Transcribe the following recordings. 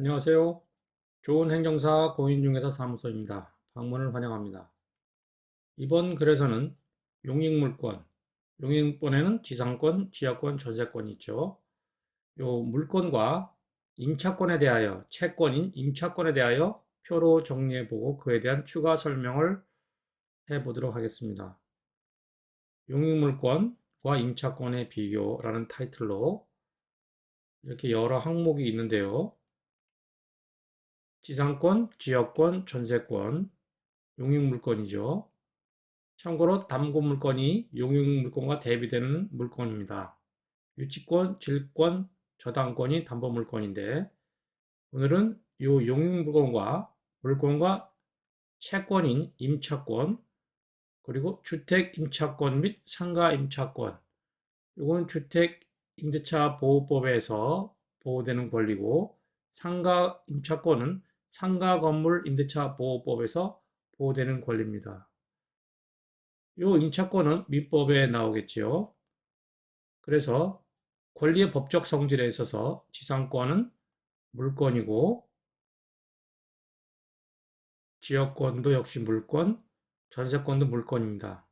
안녕하세요. 좋은 행정사 공인중개사 사무소입니다. 방문을 환영합니다. 이번 글에서는 용익물권, 용익물권에는 지상권, 지하권, 전세권이 있죠. 요 물권과 임차권에 대하여, 채권인 임차권에 대하여 표로 정리해보고 그에 대한 추가 설명을 해보도록 하겠습니다. 용익물권과 임차권의 비교라는 타이틀로 이렇게 여러 항목이 있는데요. 지상권, 지역권, 전세권, 용익물권이죠. 참고로 담보물권이 용익물권과 대비되는 물권입니다. 유치권, 질권, 저당권이 담보물권인데 오늘은 이 용익물권과 물권과 채권인 임차권 그리고 주택 임차권 및 상가 임차권 이건 주택 임대차 보호법에서 보호되는 권리고 상가 임차권은 상가 건물 임대차 보호법에서 보호되는 권리입니다. 이 임차권은 민법에 나오겠지요. 그래서 권리의 법적 성질에 있어서 지상권은 물권이고 지역권도 역시 물권, 전세권도 물권입니다.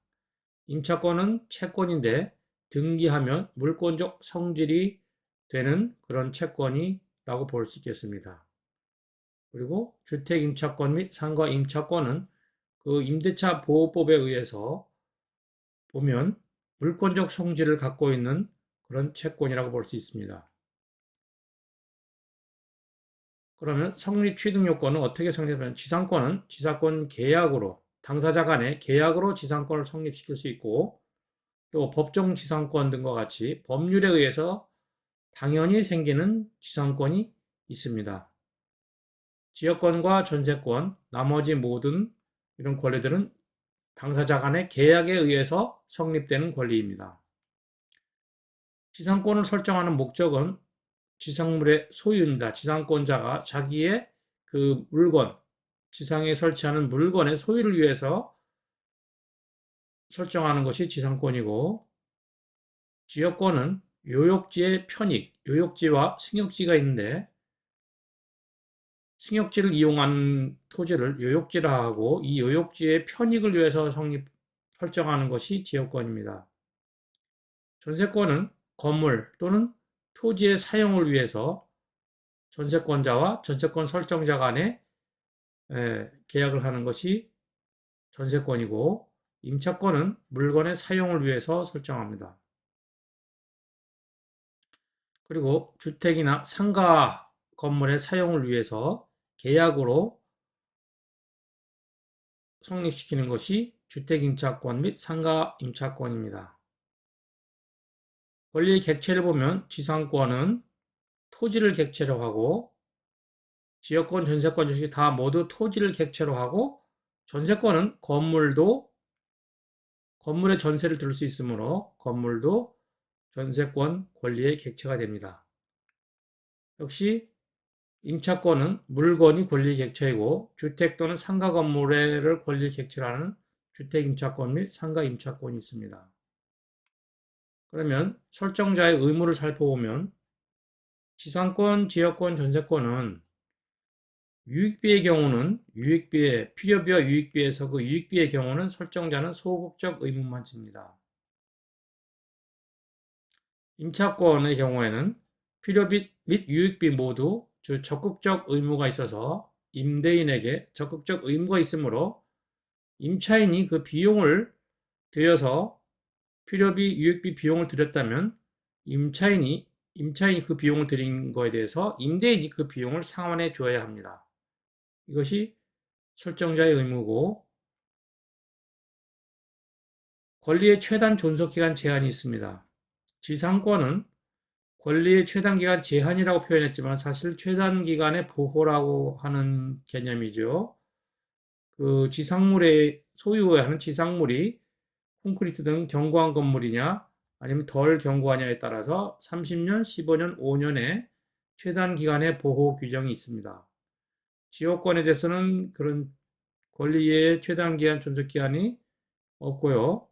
임차권은 채권인데 등기하면 물권적 성질이 되는 그런 채권이라고 볼 수 있겠습니다. 그리고 주택 임차권 및 상가 임차권은 그 임대차 보호법에 의해서 보면 물권적 성질을 갖고 있는 그런 채권이라고 볼 수 있습니다. 그러면 성립 취득 요건은 어떻게 성립하면 지상권은 지상권 계약으로 당사자 간의 계약으로 지상권을 성립시킬 수 있고 또 법정 지상권 등과 같이 법률에 의해서 당연히 생기는 지상권이 있습니다. 지역권과 전세권, 나머지 모든 이런 권리들은 당사자 간의 계약에 의해서 성립되는 권리입니다. 지상권을 설정하는 목적은 지상물의 소유입니다. 지상권자가 자기의 그 물건, 지상에 설치하는 물건의 소유를 위해서 설정하는 것이 지상권이고, 지역권은 요역지의 편익, 요역지와 승역지가 있는데, 승역지를 이용한 토지를 요역지라 하고, 이 요역지의 편익을 위해서 성립, 설정하는 것이 지역권입니다. 전세권은 건물 또는 토지의 사용을 위해서 전세권자와 전세권 설정자 간에 계약을 하는 것이 전세권이고 임차권은 물건의 사용을 위해서 설정합니다. 그리고 주택이나 상가 건물의 사용을 위해서 계약으로 성립시키는 것이 주택임차권 및 상가임차권입니다. 권리의 객체를 보면 지상권은 토지를 객체로 하고 지역권, 전세권 역시 다 모두 토지를 객체로 하고 전세권은 건물도 건물의 전세를 들을 수 있으므로 건물도 전세권 권리의 객체가 됩니다. 역시 임차권은 물건이 권리 객체이고 주택 또는 상가 건물을 권리 객체라는 주택 임차권 및 상가 임차권이 있습니다. 그러면 설정자의 의무를 살펴보면 지상권, 지역권, 전세권은 유익비의 경우는 유익비의 필요비와 유익비에서 그 유익비의 경우는 설정자는 소극적 의무만 집니다. 임차권의 경우에는 필요비 및 유익비 모두 적극적 의무가 있어서 임대인에게 적극적 의무가 있으므로 임차인이 그 비용을 들여서 필요비, 유익비 비용을 들였다면 임차인이 임차인이 그 비용을 들인 거에 대해서 임대인이 그 비용을 상환해 줘야 합니다. 이것이 설정자의 의무고 권리의 최단 존속기간 제한이 있습니다. 지상권은 권리의 최단기간 제한이라고 표현했지만 사실 최단기간의 보호라고 하는 개념이죠. 그 지상물의 소유하는 지상물이 콘크리트 등 견고한 건물이냐 아니면 덜 견고하냐에 따라서 30년, 15년, 5년의 최단 기간의 보호 규정이 있습니다. 지역권에 대해서는 그런 권리의 최단 기한 존속 기한이 없고요.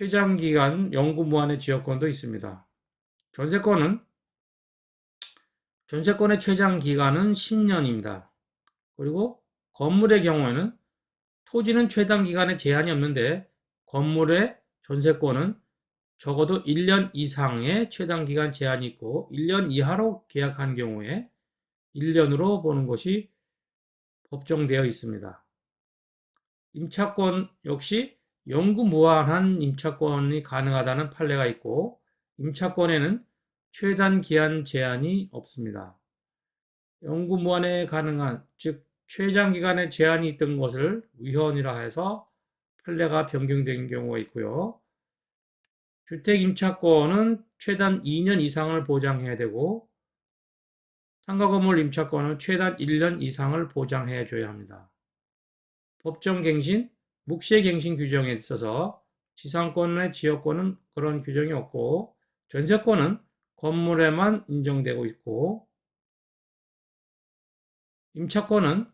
최장기간 영구 무한의 지역권도 있습니다. 전세권은 전세권의 최장 기간은 10년입니다. 그리고 건물의 경우에는 토지는 최단 기간에 제한이 없는데 건물의 전세권은 적어도 1년 이상의 최단 기간 제한이 있고 1년 이하로 계약한 경우에 1년으로 보는 것이 법정되어 있습니다. 임차권 역시 영구 무한한 임차권이 가능하다는 판례가 있고 임차권에는 최단 기한 제한이 없습니다. 영구 무한에 가능한 즉 최장 기간에 제한이 있던 것을 위헌이라 해서 판례가 변경된 경우가 있고요. 주택 임차권은 최단 2년 이상을 보장해야 되고 상가 건물 임차권은 최단 1년 이상을 보장해 줘야 합니다. 법정 갱신, 묵시의 갱신 규정에 있어서 지상권의 지역권은 그런 규정이 없고 전세권은 건물에만 인정되고 있고 임차권은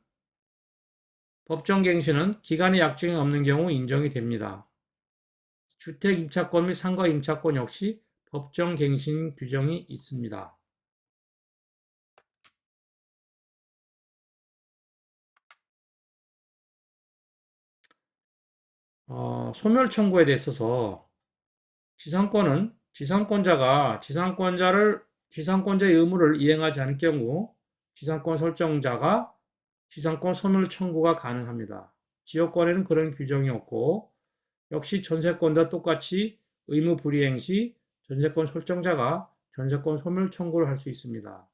법정 갱신은 기간의 약정이 없는 경우 인정이 됩니다. 주택 임차권 및 상가 임차권 역시 법정 갱신 규정이 있습니다. 어, 소멸 청구에 대해 있어서 지상권은 지상권자가 지상권자를 지상권자의 의무를 이행하지 않을 경우 지상권 설정자가 지상권 소멸 청구가 가능합니다. 지역권에는 그런 규정이 없고 역시 전세권과 똑같이 의무 불이행 시 전세권 설정자가 전세권 소멸 청구를 할 수 있습니다.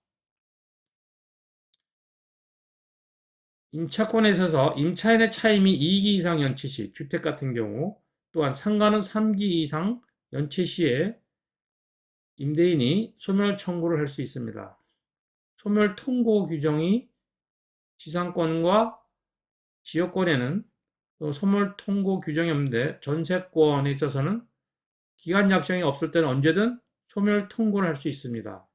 임차권에 있어서 임차인의 차임이 2기 이상 연체 시 주택 같은 경우 또한 상가는 3기 이상 연체 시에 임대인이 소멸 청구를 할 수 있습니다. 소멸 통고 규정이 지상권과 지역권에는 소멸 통고 규정이 없는데 전세권에 있어서는 기간 약정이 없을 때는 언제든 소멸 통고를 할 수 있습니다.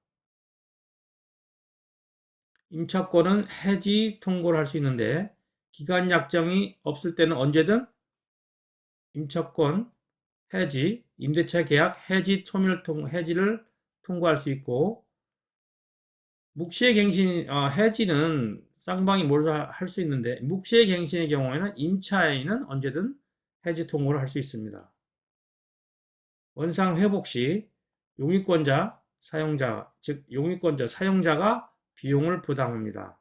임차권은 해지 통고를 할 수 있는데 기간 약정이 없을 때는 언제든 임차권 해지, 임대차 계약 해지 소멸 통 해지를 통고할 수 있고 묵시의 갱신 어, 해지는 쌍방이 몰수 할수 있는데 묵시의 갱신의 경우에는 임차인은 언제든 해지 통고를 할 수 있습니다. 원상 회복 시 용익권자, 사용자, 즉 용익권자, 사용자가 비용을 부담합니다.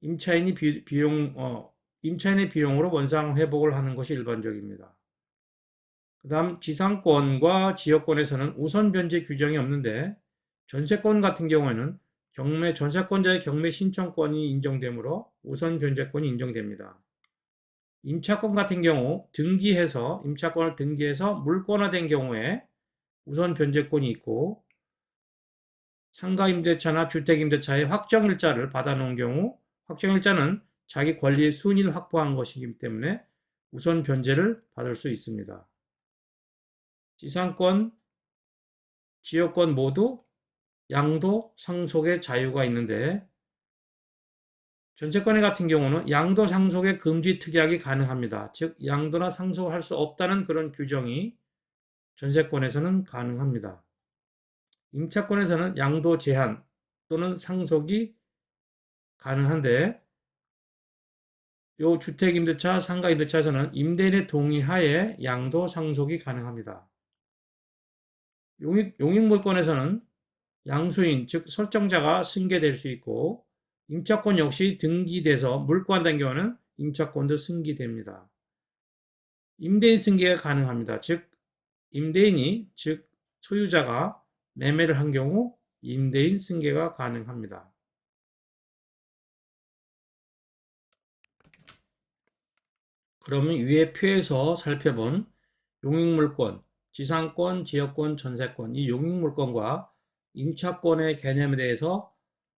임차인이 비, 비용, 어, 임차인의 비용으로 원상 회복을 하는 것이 일반적입니다. 그 다음 지상권과 지역권에서는 우선 변제 규정이 없는데 전세권 같은 경우에는 경매 전세권자의 경매 신청권이 인정되므로 우선 변제권이 인정됩니다. 임차권 같은 경우 등기해서 임차권을 등기해서 물권화된 경우에 우선 변제권이 있고 상가임대차나 주택임대차의 확정일자를 받아놓은 경우 확정일자는 자기 권리의 순위를 확보한 것이기 때문에 우선 변제를 받을 수 있습니다. 지상권, 지역권 모두 양도 상속의 자유가 있는데 전세권의 같은 경우는 양도 상속의 금지 특약이 가능합니다. 즉 양도나 상속할 수 없다는 그런 규정이 전세권에서는 가능합니다. 임차권에서는 양도 제한 또는 상속이 가능한데 요 주택 임대차, 상가 임대차에서는 임대인의 동의하에 양도 상속이 가능합니다. 용익, 용익물권에서는 양수인, 즉 설정자가 승계될 수 있고 임차권 역시 등기돼서 물권된 경우는 임차권도 승기됩니다. 임대인 승계가 가능합니다. 즉 임대인이 즉 소유자가 매매를 한 경우 임대인 승계가 가능합니다. 그러면 위의 표에서 살펴본 용익물권, 지상권, 지역권, 전세권, 이 용익물권과 임차권의 개념에 대해서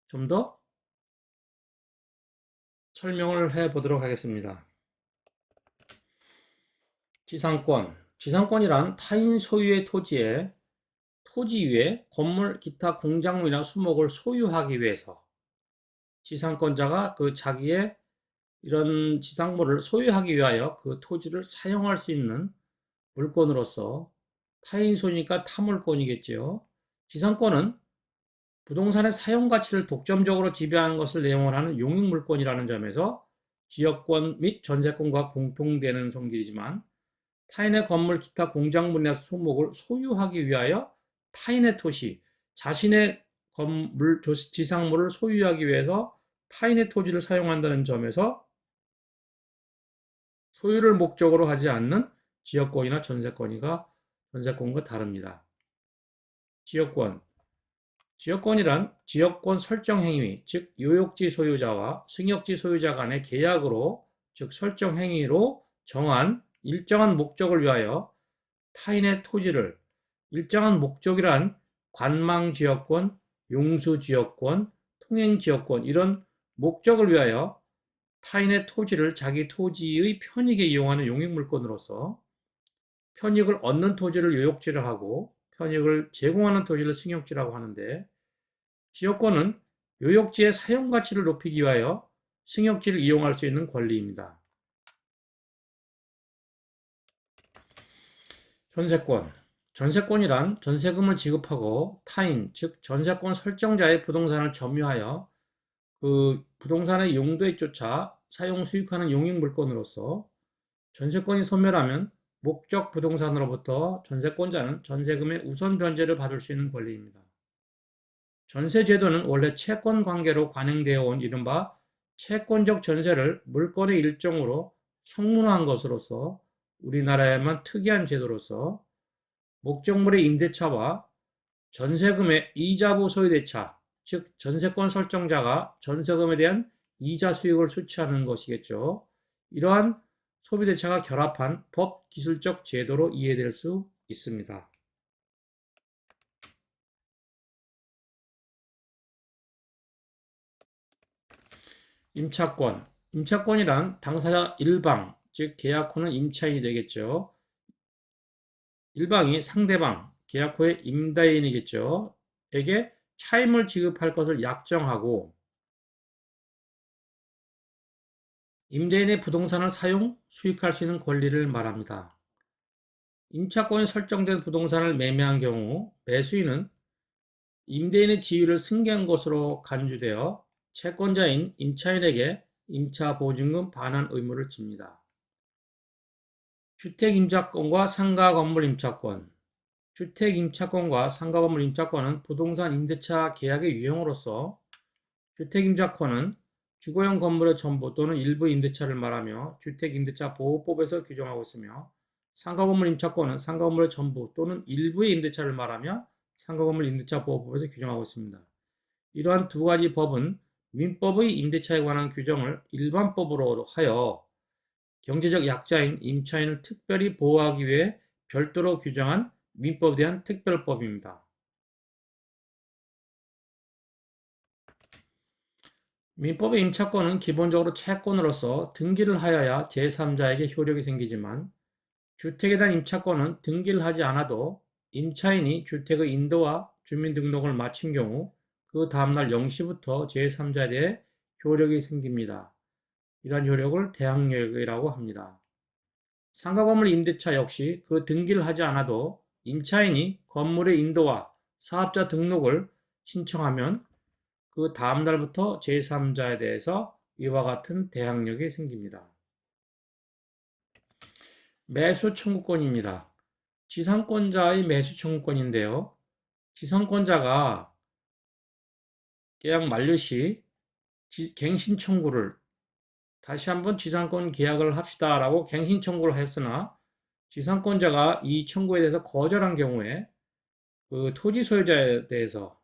좀 더 설명을 해 보도록 하겠습니다. 지상권. 지상권이란 타인 소유의 토지에 토지 위에 건물, 기타 공작물이나 수목을 소유하기 위해서 지상권자가 그 자기의 이런 지상물을 소유하기 위하여 그 토지를 사용할 수 있는 물건으로서 타인 소유니까 타물권이겠지요. 지상권은 부동산의 사용 가치를 독점적으로 지배하는 것을 내용을 하는 용익 물권이라는 점에서 지역권 및 전세권과 공통되는 성질이지만 타인의 건물 기타 공작물이나 소목을 소유하기 위하여 타인의 토시, 자신의 건물, 지상물을 소유하기 위해서 타인의 토지를 사용한다는 점에서 소유를 목적으로 하지 않는 지역권이나 전세권이가 전세권과 다릅니다. 지역권. 지역권이란 지역권 설정 행위, 즉 요역지 소유자와 승역지 소유자 간의 계약으로, 즉 설정 행위로 정한 일정한 목적을 위하여 타인의 토지를 일정한 목적이란 관망 지역권, 용수 지역권, 통행 지역권 이런 목적을 위하여 타인의 토지를 자기 토지의 편익에 이용하는 용익물권으로서 편익을 얻는 토지를 요역지를 하고 편익을 제공하는 토지를 승역지라고 하는데 지역권은 요역지의 사용 가치를 높이기 위하여 승역지를 이용할 수 있는 권리입니다. 전세권. 전세권이란 전세금을 지급하고 타인, 즉 전세권 설정자의 부동산을 점유하여 그 부동산의 용도에 쫓아 사용 수익하는 용익물권으로서 전세권이 소멸하면 목적 부동산으로부터 전세권자는 전세금의 우선 변제를 받을 수 있는 권리입니다. 전세 제도는 원래 채권 관계로 관행되어 온 이른바 채권적 전세를 물권의 일종으로 성문화한 것으로서 우리나라에만 특이한 제도로서 목적물의 임대차와 전세금의 이자부 소유대차, 즉 전세권 설정자가 전세금에 대한 이자 수익을 수취하는 것이겠죠. 이러한 소비대차가 결합한 법 기술적 제도로 이해될 수 있습니다. 임차권. 임차권이란 당사자 일방, 즉 계약호는 임차인이 되겠죠. 일방이 상대방, 계약호의 임대인이겠죠. 에게 차임을 지급할 것을 약정하고 임대인의 부동산을 사용, 수익할 수 있는 권리를 말합니다. 임차권이 설정된 부동산을 매매한 경우 매수인은 임대인의 지위를 승계한 것으로 간주되어 채권자인 임차인에게 임차 보증금 반환 의무를 집니다. 주택 임차권과 상가 건물 임차권 주택 임차권과 상가 건물 임차권은 부동산 임대차 계약의 유형으로서 주택 임차권은 주거용 건물의 전부 또는 일부 임대차를 말하며 주택 임대차 보호법에서 규정하고 있으며 상가 건물 임차권은 상가 건물의 전부 또는 일부의 임대차를 말하며 상가 건물 임대차 보호법에서 규정하고 있습니다. 이러한 두 가지 법은 민법의 임대차에 관한 규정을 일반법으로 하여 경제적 약자인 임차인을 특별히 보호하기 위해 별도로 규정한 민법에 대한 특별법입니다. 민법의 임차권은 기본적으로 채권으로서 등기를 하여야 제3자에게 효력이 생기지만 주택에 대한 임차권은 등기를 하지 않아도 임차인이 주택의 인도와 주민등록을 마친 경우 그 다음날 0시부터 제3자에 대해 효력이 생깁니다. 이러한 효력을 대항력이라고 합니다. 상가 건물 임대차 역시 그 등기를 하지 않아도 임차인이 건물의 인도와 사업자 등록을 신청하면 그 다음 날부터 제3자에 대해서 이와 같은 대항력이 생깁니다. 매수 청구권입니다. 지상권자의 매수 청구권인데요. 지상권자가 계약 만료 시 갱신 청구를 다시 한번 지상권 계약을 합시다라고 갱신 청구를 했으나 지상권자가 이 청구에 대해서 거절한 경우에 그 토지 소유자에 대해서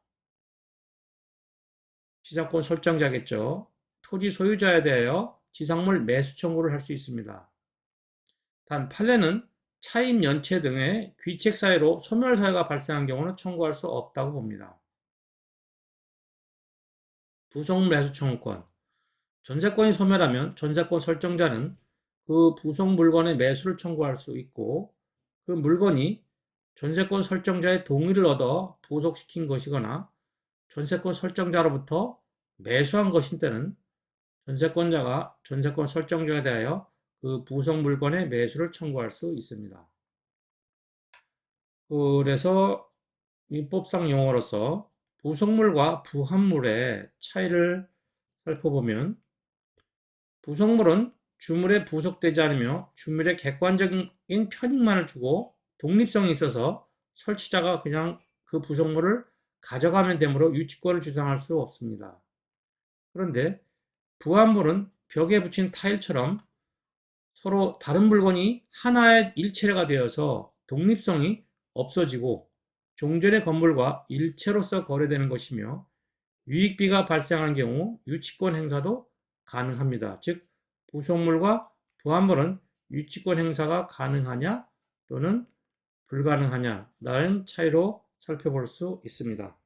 지상권 설정자겠죠. 토지 소유자에 대하여 지상물 매수 청구를 할 수 있습니다. 단 판례는 차임 연체 등의 귀책 사유로 소멸 사유가 발생한 경우는 청구할 수 없다고 봅니다. 부속 매수 청구권 전세권이 소멸하면 전세권 설정자는 그 부속 물건의 매수를 청구할 수 있고 그 물건이 전세권 설정자의 동의를 얻어 부속시킨 것이거나 전세권 설정자로부터 매수한 것인 때는 전세권자가 전세권 설정자에 대하여 그 부속 물건의 매수를 청구할 수 있습니다. 그래서 민법상 용어로서 부속물과 부합물의 차이를 살펴보면 부속물은 주물에 부속되지 않으며 주물에 객관적인 편익만을 주고 독립성이 있어서 설치자가 그냥 그 부속물을 가져가면 되므로 유치권을 주장할 수 없습니다. 그런데 부합물은 벽에 붙인 타일처럼 서로 다른 물건이 하나의 일체가 되어서 독립성이 없어지고 종전의 건물과 일체로서 거래되는 것이며 유익비가 발생한 경우 유치권 행사도 가능합니다. 즉 부속물과 부합물은 유치권 행사가 가능하냐 또는 불가능하냐라는 차이로 살펴볼 수 있습니다.